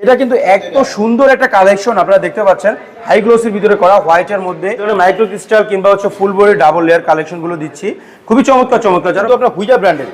এটা কিন্তু এত সুন্দর একটা কালেকশন আপনারা দেখতে পাচ্ছেন। হাই গ্লোসির ভিতরে করা হোয়াইটের মধ্যে। মাইক্রো ক্রিস্টাল কিংবা হচ্ছে ফুল বডি ডাবল লেয়ার কালেকশনগুলো দিচ্ছি। খুবই চমৎকার চমৎকার। যারা আপনার হুইজা ব্র্যান্ডের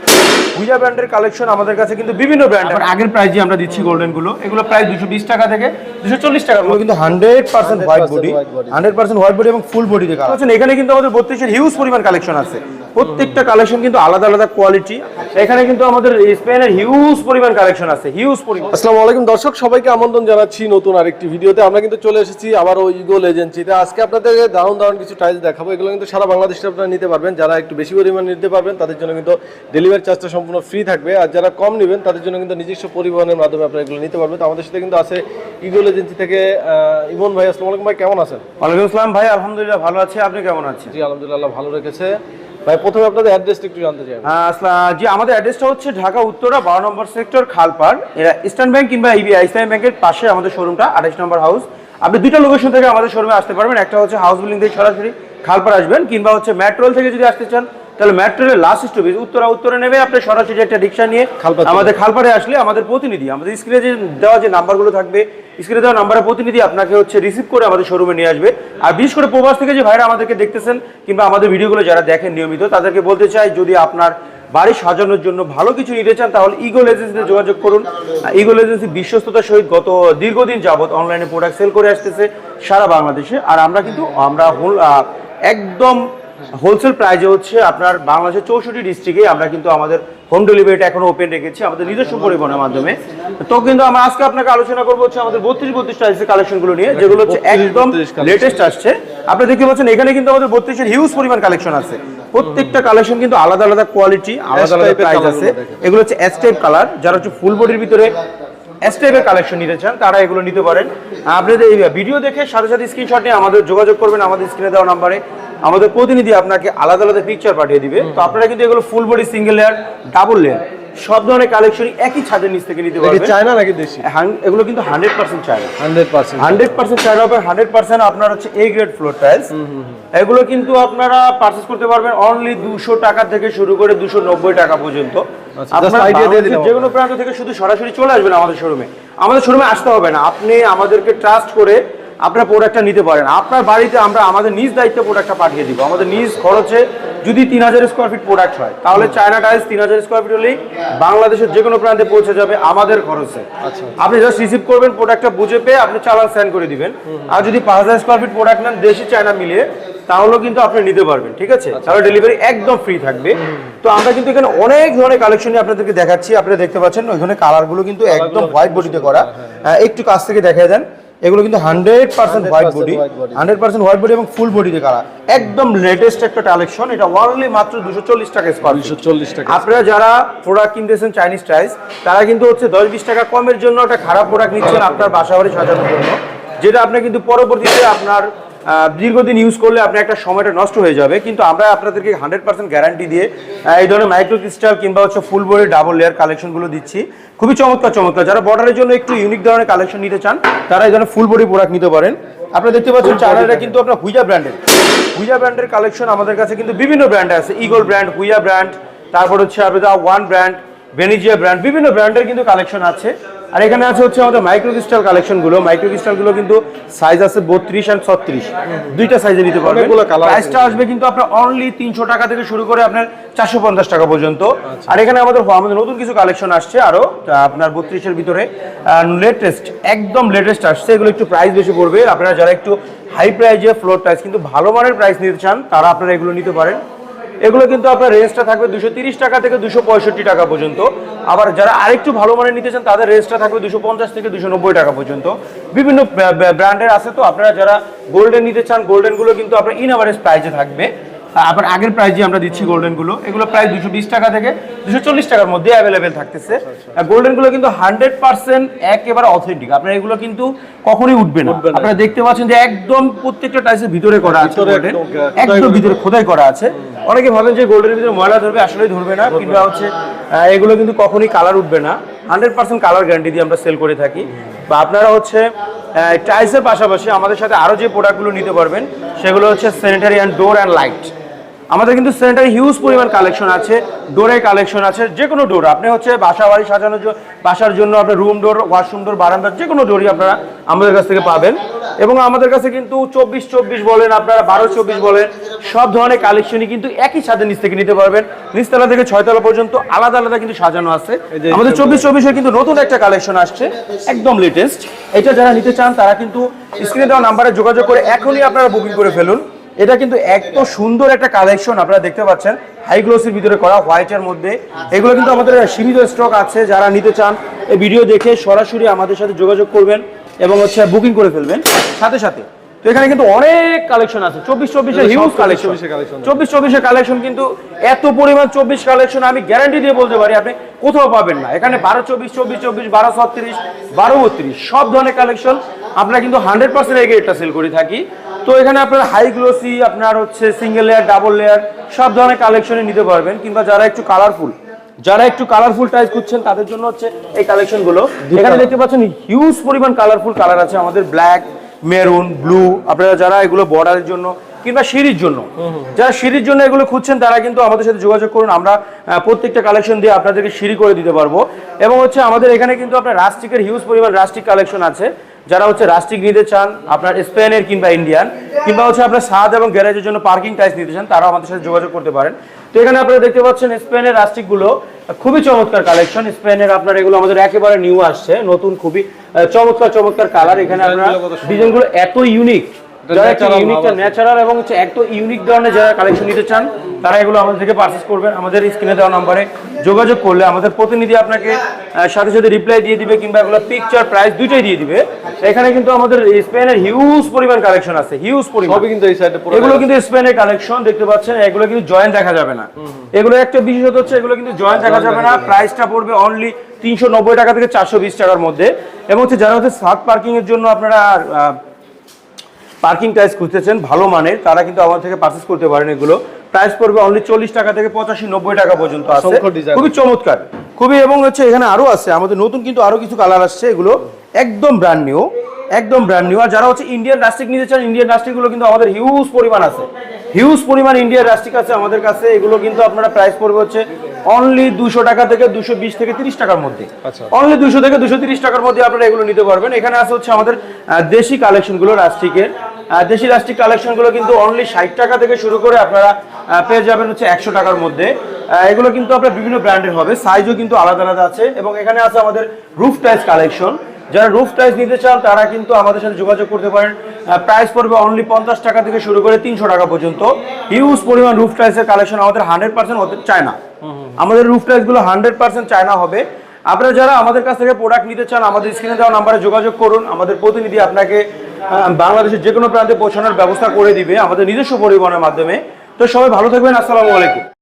হুইজা ব্র্যান্ডের কালেকশন আমাদের কাছে কিন্তু বিভিন্ন ব্র্যান্ড আগের প্রাইজে আমরা দিচ্ছি গোল্ডেনগুলো এগুলো প্রায় দুশো বিশ টাকা থেকে দুশো চল্লিশ টাকা গুলো কিন্তু hundred percent white body hundred percent white body এবং ফুল বডি দেখা এখানে কিন্তু আমাদের বত্রিশের হিউজ পরিমাণ কালেকশন আছে। প্রত্যেকটা কালেকশন কিন্তু আলাদা আলাদা কোয়ালিটি এখানে কিন্তু আমাদের স্পেনের হিউজ পরিমাণ কালেকশন আছে হিউজ পরিমাণ। আসসালামু আলাইকুম দর্শক সবাইকে আমন্ত্রণ জানাচ্ছি নতুন আরেকটি ভিডিওতে। আমরা কিন্তু চলে এসেছি আবার ওই ইগোল এজেন্সিতে। আজকে আপনাদের দারুণ দারুণ কিছু টাইলস দেখাবো। এগুলো কিন্তু সারা বাংলাদেশে আপনারা নিতে পারবেন। যারা একটু বেশি পরিমাণ নিতে পারবেন তাদের জন্য কিন্তু ডেলিভারি চার্জটা সম্পূর্ণ ফ্রি থাকবে। আর যারা কম নেবেন তাদের জন্য কিন্তু নিজস্ব পরিবহনের মাধ্যমে আপনারা এগুলো নিতে পারবেন। তো আমাদের সাথে কিন্তু আছে ইগোল এজেন্সি থেকে ইমন ভাই। আসসালামু আলাইকুম ভাই কেমন আছেন? ওয়ালাইকুম আসসালাম ভাই আলহামদুলিল্লাহ ভালো আছি। আপনি কেমন আছেন? জি আলহামদুলিল্লাহ ভালো রেখেছে। ভাই প্রথমে আপনাদের অ্যাড্রেসটা একটু জানতে চাই। হ্যাঁ, আসলা- জি আমাদের অ্যাড্রেসটা হচ্ছে ঢাকা উত্তরা বারো নম্বর সেক্টর খালপাড়। এরা ইস্টার্ন ব্যাংক কিংবা ইবিআই ইসলামী ব্যাংকের পাশে আমাদের শোরুমটা আঠাশ নম্বর হাউস আপনি দুইটা লোকেশন থেকে আমাদের শোরুমে আসতে পারবেন। একটা হচ্ছে হাউস বিল্ডিং থেকে সরাসরি খালপাড় আসবেন কিংবা হচ্ছে মেট্রোল থেকে যদি আসতে চান তাহলে মেট্রোলের লাস্ট স্টপেজ উত্তরা উত্তরে নেবে আপনি সরাসরি একটা রিক্সা নিয়ে আমাদের খালপাড়ে আসলে আমাদের প্রতিনিধি আমাদের স্ক্রিনে যে দেওয়া যে নাম্বারগুলো থাকবে স্ক্রিনে দেওয়া নাম্বারের প্রতিনিধি আপনাকে হচ্ছে রিসিভ করে আমাদের শোরুমে নিয়ে আসবে। আর বিশেষ করে প্রবাস থেকে যে ভাইরা আমাদেরকে দেখতেছেন কিংবা আমাদের ভিডিওগুলো যারা দেখেন নিয়মিত, তাদেরকে বলতে চাই, যদি আপনার বাড়ি সাজানোর জন্য ভালো কিছু নিতে চান, তাহলে ইগল এজেন্সিতে যোগাযোগ করুন। ইগল এজেন্সি বিশ্বস্ততার সহিত গত দীর্ঘদিন যাবৎ অনলাইনে প্রোডাক্ট সেল করে আসতেছে সারা বাংলাদেশে। আর আমরা কিন্তু, আমরা একদম হোলসেল প্রাইজে হচ্ছে আপনার বাংলাদেশের চৌষট্টি ডিস্ট্রিক্টে আমরা কিন্তু আমাদের হোম ডেলিভারিটা এখনও ওপেন রেখেছি আমাদের নিজস্ব পরিবহনের মাধ্যমে। তো কিন্তু আমরা আজকে আপনাকে আলোচনা করব হচ্ছে আমাদের বত্রিশ বত্রিশ টাইপসের কালেকশনগুলো নিয়ে যেগুলো হচ্ছে একদম লেটেস্ট আসছে। আপনি দেখতে পাচ্ছেন এখানে কিন্তু আমাদের বত্রিশের হিউজ পরিমাণ কালেকশন আছে। প্রত্যেকটা কালেকশন কিন্তু আলাদা আলাদা কোয়ালিটি আলাদা আলাদা প্রাইস আছে। এগুলো হচ্ছে টাইপ কালার যারা হচ্ছে ফুল বডির ভিতরে এস টাইপের কালেকশন নিতে চান তারা এগুলো নিতে পারেন। আপনাদের এই ভিডিও দেখে সাথে সাথে স্ক্রিনশট নিয়ে আমাদের যোগাযোগ করবেন আমাদের স্ক্রিনে দেওয়া নাম্বারে আমাদের প্রতিনিধি আপনাকে আলাদা আলাদা পিকচার পাঠিয়ে দিবে। তো আপনারা কিন্তু এগুলো full body single layer double layer সব ধরনের কালেকশন একই ছাদের নিচ থেকে নিতে পারবেন চায়না নাকি দেশি? হান- এগুলো কিন্তু হান্ড্রেড পার্সেন্ট চায় হান্ড্রেড পার্সেন্ট হান্ড্রেড পার্সেন্ট চার হবে হান্ড্রেড পার্সেন্ট আপনার হচ্ছে এ গ্রেড ফ্লোর টাইলস এগুলো কিন্তু আপনারা পারচেস করতে পারবেন অনলি দুশো টাকা থেকে শুরু করে দুশো নব্বই টাকা পর্যন্ত। আচ্ছা, আপনারা idea দিয়ে দিলাম। যে কোনো প্রান্ত থেকে শুধু সরাসরি চলে আসবেন আমাদের শোরুমে আমাদের শোরুমে আসতে হবে না। আপনি আমাদেরকে ট্রাস্ট করে আপনার প্রোডাক্টটা নিতে পারেন। আপনার বাড়িতে আমরা আমাদের নিজ দায়িত্বে প্রোডাক্টটা পাঠিয়ে দিব। আমাদের নিজ খরচে যদি তিন হাজার স্কোয়ার ফিট প্রোডাক্ট হয় তাহলে চায়না টাইলস তিন হাজার স্কোয়ার ফিট হলেই বাংলাদেশের যে কোনো প্রান্তে পৌঁছে যাবে আমাদের খরচে। আচ্ছা। আপনি জাস্ট রিসিভ করবেন প্রোডাক্টটা বুঝে পেয়ে আপনি চালান সেন্ড করে দিবেন। আর যদি পাঁচ হাজার স্কোয়ার ফিট প্রোডাক্ট নেন দেশি চায়না মিলিয়ে তাহলেও কিন্তু আপনি নিতে পারবেন ঠিক আছে? তাহলে ডেলিভারি একদম ফ্রি থাকবে। তো আমরা কিন্তু এখানে অনেক ধরনের কালেকশন আপনাদেরকে দেখাচ্ছি। আপনারা দেখতে পাচ্ছেন ওইখানে কালারগুলো কিন্তু একদম হোয়াইট বডিতে করা। একটু কাছ থেকে দেখা দেন। এগুলো কিন্তু hundred percent white body. Hundred percent white body এবং ফুল বডিতে কারা একদম লেটেস্ট একটা কালেকশন এটা ওয়ার্ল্ডলি মাত্র দুশো চল্লিশ টাকা স্কোয়ার দুশো চল্লিশ টাকা। আপনারা যারা প্রোডাক্ট কিনতেছেন চাইনিজ টাইস তারা কিন্তু হচ্ছে দশ বিশ টাকা কমের জন্য একটা খারাপ প্রোডাক্ট নিচ্ছেন আপনার বাসা বাড়ি সাজানোর জন্য যেটা আপনি কিন্তু পরবর্তীতে আপনার দীর্ঘদিন ইউজ করলে আপনার একটা সময়টা নষ্ট হয়ে যাবে। কিন্তু আমরা আপনাদেরকে হান্ড্রেড পার্সেন্ট গ্যারান্টি দিয়ে এই ধরনের মাইক্রো ক্রিস্টাল কিংবা হচ্ছে ফুল বডি ডাবল লেয়ার কালেকশনগুলো দিচ্ছি। খুবই চমৎকার চমৎকার। যারা বর্ডারের জন্য একটু ইউনিক ধরনের কালেকশন নিতে চান, তারা এই ধরনের ফুল বডি প্রোডাক্ট নিতে পারেন। আপনারা দেখতে পাচ্ছেন চায়নাটা কিন্তু আপনার হুইজা ব্র্যান্ডের হুইজা ব্র্যান্ডের কালেকশন আমাদের কাছে কিন্তু বিভিন্ন ব্র্যান্ড আছে। ইগল ব্র্যান্ড হুইয়া ব্র্যান্ড তারপর হচ্ছে আপনার ওয়ান ব্র্যান্ড ভেনিজিয়া ব্র্যান্ড বিভিন্ন ব্র্যান্ডের কিন্তু কালেকশন আছে। আর এখানে আছে হচ্ছে আমাদের মাইক্রো ক্রিস্টাল কালেকশনগুলো মাইক্রো ক্রিস্টালগুলো কিন্তু সাইজ আছে বত্রিশ অ্যান্ড ছত্রিশ। দুইটা সাইজে নিতে পারবেন। প্রাইসটা আসবে কিন্তু আপনার অনলি তিনশো টাকা থেকে শুরু করে আপনার চারশো পঞ্চাশ টাকা পর্যন্ত। আর এখানে আমাদের আমাদের নতুন কিছু কালেকশন আসছে আরও আপনার বত্রিশের ভিতরে লেটেস্ট একদম লেটেস্ট আসছে। এগুলো একটু প্রাইস বেশি পড়বে। আপনারা যারা একটু হাই প্রাইজে ফ্লোর প্রাইস কিন্তু ভালো মানের প্রাইস নিতে চান তারা আপনারা এগুলো নিতে পারেন। এগুলো কিন্তু আপনার রেঞ্জটা থাকবে দুশো টাকা থেকে দুশো টাকা পর্যন্ত। আবার যারা আরেকটু ভালো মানের নিতে চান, তাদের রেঞ্জটা থাকবে দুশো থেকে দুশো টাকা পর্যন্ত। বিভিন্ন ব্র্যান্ডের আছে তো, আপনারা যারা গোল্ডেন নিতে চান গোল্ডেনগুলো কিন্তু আপনার ইন অ্যাভারেজ প্রাইজে থাকবে। আবার আগের প্রাইজে আমরা দিচ্ছি গোল্ডেনগুলো এগুলো প্রায় দুশো বিশ টাকা থেকে দুশো চল্লিশ টাকার মধ্যে অ্যাভেলেবেল থাকতেছে। গোল্ডেনগুলো কিন্তু হান্ড্রেড পার্সেন্ট একেবারে অথেন্টিক আপনার এগুলো কিন্তু কখনোই উঠবে না। আপনারা দেখতে পাচ্ছেন যে একদম প্রত্যেকটা টাইসের ভিতরে করা আছে। একদম, খোদাই ভিতরে খোদাই করা আছে। অনেকে ভাবেন যে গোল্ডেনের ভিতরে ময়লা ধরবে আসলে ধরবে না। কিংবা হচ্ছে এগুলো কিন্তু কখনোই কালার উঠবে না। হান্ড্রেড পার্সেন্ট কালার গ্যারান্টি দিয়ে আমরা সেল করে থাকি। বা আপনারা হচ্ছে টাইলসের পাশাপাশি আমাদের সাথে আরও যে প্রোডাক্টগুলো নিতে পারবেন সেগুলো হচ্ছে sanitary and door and light আমাদের কিন্তু সেন্টারে হিউজ পরিমাণ কালেকশন আছে ডোরের কালেকশন আছে যে কোনো ডোর। আপনি হচ্ছে বাসা বাড়ি সাজানোর জন্য বাসার জন্য আপনার রুম ডোর ওয়াশরুম ডোর বারান্দার যে কোনো ডোরই আপনারা আমাদের কাছ থেকে পাবেন। এবং আমাদের কাছে কিন্তু চব্বিশ চব্বিশ বলেন আপনারা বারো চব্বিশ বলেন সব ধরনের কালেকশনই কিন্তু একই সাথে নিচ থেকে নিতে পারবেন। নিচতলা থেকে ছয়তলা পর্যন্ত আলাদা আলাদা কিন্তু সাজানো আছে। আমাদের চব্বিশ চব্বিশে কিন্তু নতুন একটা কালেকশন আসছে একদম লেটেস্ট এটা যারা নিতে চান তারা কিন্তু স্ক্রিনে দেওয়া নাম্বারে যোগাযোগ করে এখনই আপনারা বুকিং করে ফেলুন। এটা কিন্তু এত সুন্দর একটা কালেকশন আপনারা দেখতে পাচ্ছেন। হাই গ্লোসের ভিতরে করা হোয়াইটের মধ্যে। এগুলো কিন্তু আমাদের সীমিত স্টক আছে। যারা নিতে চান এই ভিডিও দেখে সরাসরি আমাদের সাথে যোগাযোগ করবেন এবং হচ্ছে বুকিং করে ফেলবেন। সাথে সাথে তো এখানে কিন্তু অনেক কালেকশন আছে। চব্বিশ চব্বিশের হিউজ কালেকশন চব্বিশ চব্বিশের কালেকশন কিন্তু এত পরিমাণ চব্বিশ কালেকশন আমি গ্যারান্টি দিয়ে বলতে পারি আপনি কোথাও পাবেন না। এখানে বারো চব্বিশ চব্বিশ চব্বিশ বারো ছত্রিশ বারো বত্রিশ সব ধরনের কালেকশন আমরা কিন্তু হান্ড্রেড পার্সেন্ট এই রেটটা সেল করে থাকি। তো এখানে আপনার হাই গ্লোসি আপনার হচ্ছে সিঙ্গেল লেয়ার ডাবল লেয়ার সব ধরনের কালেকশনে নিতে পারবেন। কিংবা যারা একটু কালারফুল যারা একটু কালারফুল টাইপ করছেন তাদের জন্য হচ্ছে এই কালেকশনগুলো। এখানে দেখতে পাচ্ছেন হিউজ পরিমাণ কালারফুল কালার আছে আমাদের ব্ল্যাক মেরুন ব্লু আপনারা যারা এগুলো বর্ডারের জন্য কিংবা সিঁড়ির জন্য। যারা সিঁড়ির জন্য এগুলো খুঁজছেন তারা কিন্তু আমাদের সাথে যোগাযোগ করুন। আমরা প্রত্যেকটা কালেকশন দিয়ে আপনাদেরকে সিঁড়ি করে দিতে পারব। এবং হচ্ছে আমাদের এখানে কিন্তু আপনার রাস্টিকের হিউজ পরিমাণ রাস্টিক কালেকশন আছে। যারা হচ্ছে রাস্টিক নিতে চান আপনার স্পেনের কিংবা ইন্ডিয়ান কিংবা হচ্ছে আপনার সাদ এবং গ্যারেজের জন্য পার্কিং টাইস নিতে চান তারাও আমাদের সাথে যোগাযোগ করতে পারেন। তো এখানে আপনারা দেখতে পাচ্ছেন স্পেনের রাস্টিকগুলো খুবই চমৎকার কালেকশন স্পেনের আপনার এগুলো আমাদের একেবারে নিউ আসছে নতুন খুবই চমৎকার চমৎকার কালার এখানে আপনার ডিজাইনগুলো এত ইউনিক যারা একটু ইউনিকটা ন্যাচারাল এবং হচ্ছে একটু ইউনিক ধরনের যারা কালেকশন নিতে চান তারা এগুলো আমাদের থেকে পারচেস করবেন। আমাদের স্ক্রিনে দেওয়া নম্বরে যোগাযোগ করলে আমাদের প্রতিনিধি আপনাকে সাথে সাথে রিপ্লাই দিয়ে দিবে কিংবা এগুলো পিকচার প্রাইস দুইটাই দিয়ে দিবে। এখানে কিন্তু আমাদের স্পেনের হিউজ পরিমাণ কালেকশন আছে হিউজ পরিমাণ। সবই কিন্তু এই সাইডে পুরো এগুলো কিন্তু স্পেনের কালেকশন দেখতে পাচ্ছেন এগুলো কিন্তু জয়েন্ট দেখা যাবে না। এগুলো একটা বিশেষত হচ্ছে এগুলো কিন্তু জয়েন্ট দেখা যাবে না প্রাইসটা পড়বে অনলি তিনশো নব্বই টাকা থেকে চারশো বিশ টাকার মধ্যে। এবং হচ্ছে যারা হচ্ছে সাত পার্কিং এর জন্য আপনারা পার্কিং টাইস খুঁজতেছেন ভালো মানের তারা কিন্তু আমার থেকে পারচেস করতে পারেন এগুলো। প্রাইস পড়বে অনলি চল্লিশ টাকা থেকে পঁচাশি নব্বই টাকা পর্যন্ত আছে। খুবই চমৎকার। খুবই এবং হচ্ছে এখানে আরও আছে আমাদের নতুন কিন্তু আরও কিছু কালার আসছে এগুলো একদম ব্র্যান্ড নিউ একদম ব্র্যান্ড নিউ আর যারা হচ্ছে ইন্ডিয়ান রাস্টিক নিতে চান ইন্ডিয়ান রাস্টিকগুলো কিন্তু আমাদের হিউজ পরিমাণ আছে। হিউজ পরিমাণ ইন্ডিয়ান রাস্টিক আছে আমাদের কাছে এগুলো কিন্তু আপনারা প্রাইস পড়বে হচ্ছে অনলি দুশো টাকা থেকে দুশো বিশ থেকে তিরিশ টাকার মধ্যে। আচ্ছা। অনলি দুশো থেকে দুশো তিরিশ টাকার মধ্যে আপনারা এগুলো নিতে পারবেন। এখানে আছে হচ্ছে আমাদের দেশি কালেকশনগুলো রাস্টিকের দেশি রাস্টিক কালেকশনগুলো কিন্তু অনলি ষাট টাকা থেকে শুরু করে আপনারা পেয়ে যাবেন হচ্ছে একশো টাকার মধ্যে। এগুলো কিন্তু আপনার বিভিন্ন ব্র্যান্ডের হবে সাইজও কিন্তু আলাদা আলাদা আছে এবং এখানে আছে আমাদের রুফ টাইস কালেকশন যারা রুফ টাইস নিতে চান তারা কিন্তু আমাদের সাথে যোগাযোগ করতে পারেন। প্রাইস পড়বে অনলি পঞ্চাশ টাকা থেকে শুরু করে তিনশো টাকা পর্যন্ত। হিউজ পরিমাণ রুফ টাইসের কালেকশন আমাদের হান্ড্রেড পার্সেন্ট চায় না আমাদের রুফ টাইসগুলো হান্ড্রেড পার্সেন্ট চায়না হবে। আপনারা যারা আমাদের কাছ থেকে প্রোডাক্ট নিতে চান আমাদের স্ক্রিনে দেওয়া নাম্বারে যোগাযোগ করুন। আমাদের প্রতিনিধি আপনাকে বাংলাদেশের যে কোনো প্রান্তে পৌঁছানোর ব্যবস্থা করে দিবে আমাদের নিজস্ব পরিবহনের মাধ্যমে। তো সবাই ভালো থাকবেন, আসসালামু আলাইকুম।